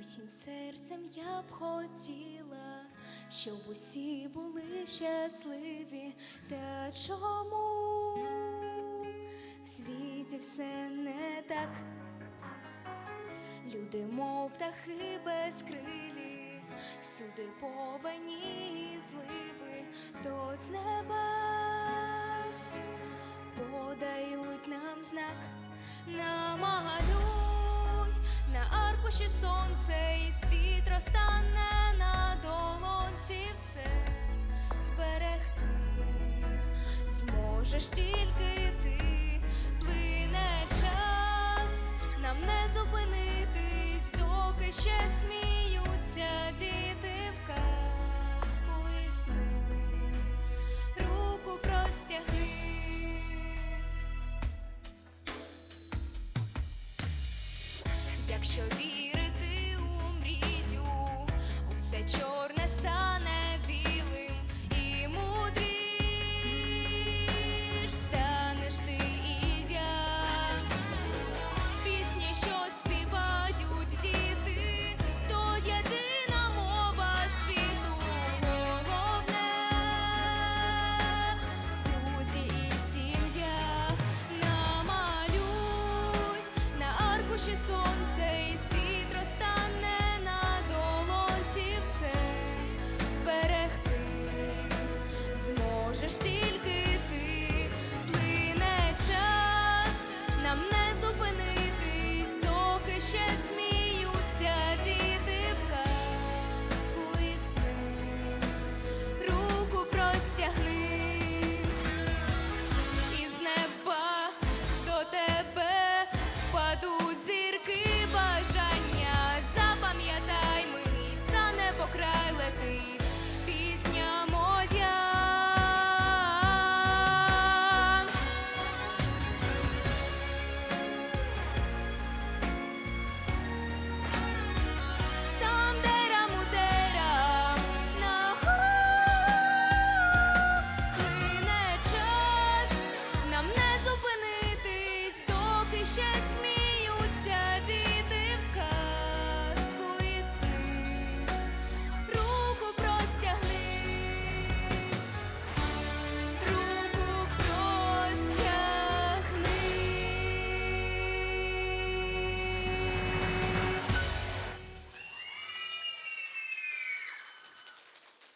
Усім серцем я б хотіла, щоб усі були щасливі. Та чому в світі все не так? Люди, мов птахи безкрилі, всюди повені і зливи, то з небес подають нам знак, намалюй на аркуші сонце і світ розтане на долонці все зберегти. Зможеш тільки ти, плине час, нам не якщо вірити.